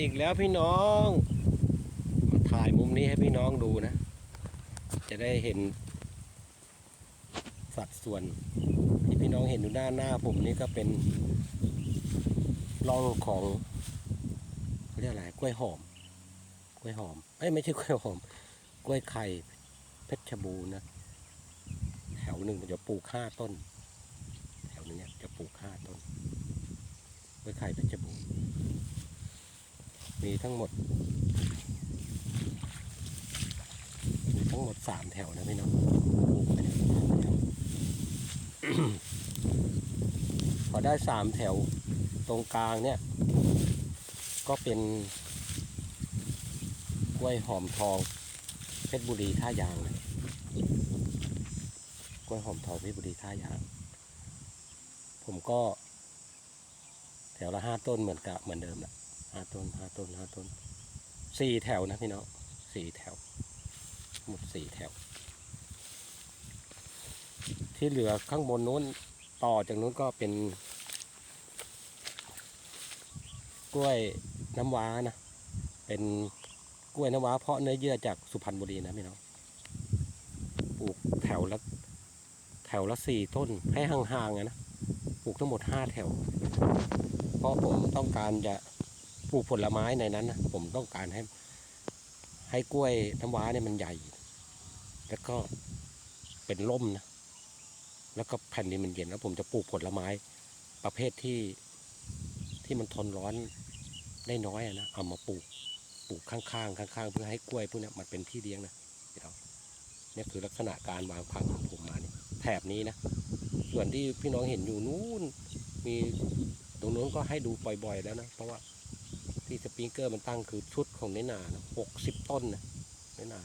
อีกแล้วพี่น้อง มาถ่ายมุมนี้ให้พี่น้องดูนะ จะได้เห็น สัดส่วน ที่พี่น้องเห็นอยู่ด้านหน้าผมนี่ก็เป็นร่องของเรียกอะไรกล้วยหอม กล้วยหอมเอ้ยไม่ใช่กล้วยหอม กล้วยไข่เพชรบูรณ์นะแถวหนึ่งจะปลูกห้าต้น แถวนึงเนี่ยจะปลูกห้าต้นกล้วยไข่เพชรบูรณ์ มีทั้งหมด มีทั้งหมดสามแถวนะพี่น้องปลูกไปเนี่ยพอได้สามแถวตรงกลางเนี่ย ก็เป็นกล้วยหอมทองเพชรบุรีท่ายางนะกล้วยหอมทองเพชรบุรีท่ายาง ผมก็แถวละห้าต้นเหมือนกับเหมือนเดิมแหละ ห้าต้นห้าต้นห้าต้นสี่แถวนะพี่น้องสี่แถว หมดสี่แถว ที่เหลือข้างบนนู้นต่อจากนู้นก็เป็น กล้วยน้ำว้านะ เป็นกล้วยน้ำว้าเพาะเนื้อเยื่อจากสุพรรณบุรีนะพี่น้องปลูกแถวละแถวละสี่ต้นให้ห่างๆนะปลูกทั้งหมดห้าแถว เพราะผมต้องการจะ ปลูกผลไม้ในนั้นนะผมต้องการให้ ให้กล้วยน้ำว้าเนี่ยมันใหญ่ แล้วก็เป็นร่มนะแล้วก็แผ่นดินมันเย็นแล้วผมจะปลูกผลไม้ประเภทที่ที่มันทนร้อนได้น้อยนะเอามาปลูกปลูกข้างๆข้าง ๆ เพื่อให้กล้วยพวกนี้มันเป็นที่เลี้ยงนะเดี๋ยวเนี่ยคือลักษณะการวางผังของผมมาเนี่ยแถบนี้นะส่วนที่พี่น้องเห็นอยู่นู้นมีตรงนู้นก็ให้ดูบ่อยๆแล้วนะเพราะว่า ที่สปริงเกอร์มันตั้งคือชุดของเนนาหกสิบต้นนะเนนา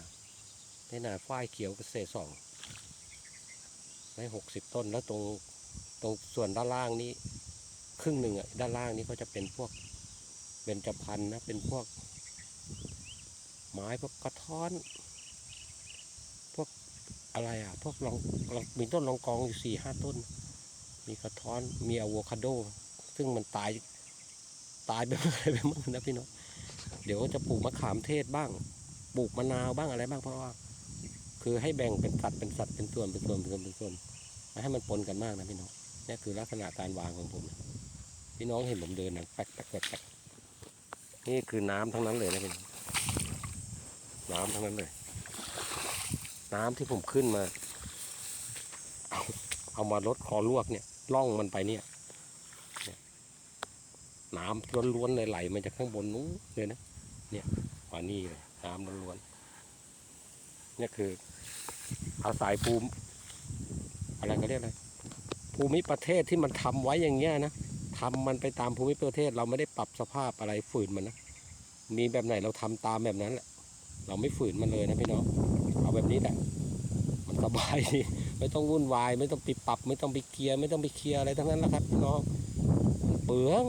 เนนาฝ้ายเขียวเกษตรสองได้หกสิบต้นแล้วตรงตรงส่วนด้านล่างนี้ครึ่งหนึ่งอะด้านล่างนี้ก็จะเป็นพวกเบญจพรรณนะเป็นพวก ไม้พวกกระท้อน พวกอะไรอะ พวกลองลองมีต้นลองกองอยู่สี่ห้าต้น มีกระท้อนมีอะโวคาโด ซึ่งมันตาย ตายไปเมื่อไรไปเมื่อนะพี่น้องเดี๋ยวจะปลูกมะขามเทศบ้าง ปลูกมะนาวบ้างอะไรบ้างเพราะว่า คือให้แบ่งเป็นสัดเป็นสัดเป็นส่วนเป็นส่วนเป็นส่วนเป็นส่วนม่ให้มันปนกันมากนะพี่น้องนี่คือลักษณะการวางของผม พี่น้องเห็นผมเดินนะแป๊กแป๊กแป๊กนี่คือน้ำทั้งนั้นเลยนะพี่น้องน้ำทั้งนั้นเลย น้ำที่ผมขึ้นมา เอาเอามาลดคอลวกเนี่ยล่องมันไปเนี่ย น้ำล้วนๆเลยไหลมาจากข้างบนนู้นเลยนะ เนี่ยมานี่เลยน้ำล้วนๆเนี่ยคือ อาศัยภูมิ อะไรเขาเรียกอะไรภูมิประเทศที่มันทำไว้อย่างเงี้ยนะทำมันไปตามภูมิประเทศ เราไม่ได้ปรับสภาพอะไรฝืนมันนะมีแบบไหนเราทำตามแบบนั้นแหละเราไม่ฝืนมันเลยนะพี่น้องเอาแบบนี้แหละมันสบายดีไม่ต้องวุ่นวาย ไม่ต้องไปปรับ ไม่ต้องไปเคลียร์ไม่ต้องไปเคลียร์อะไรทั้งนั้นแหละครับพี่น้องเปลือง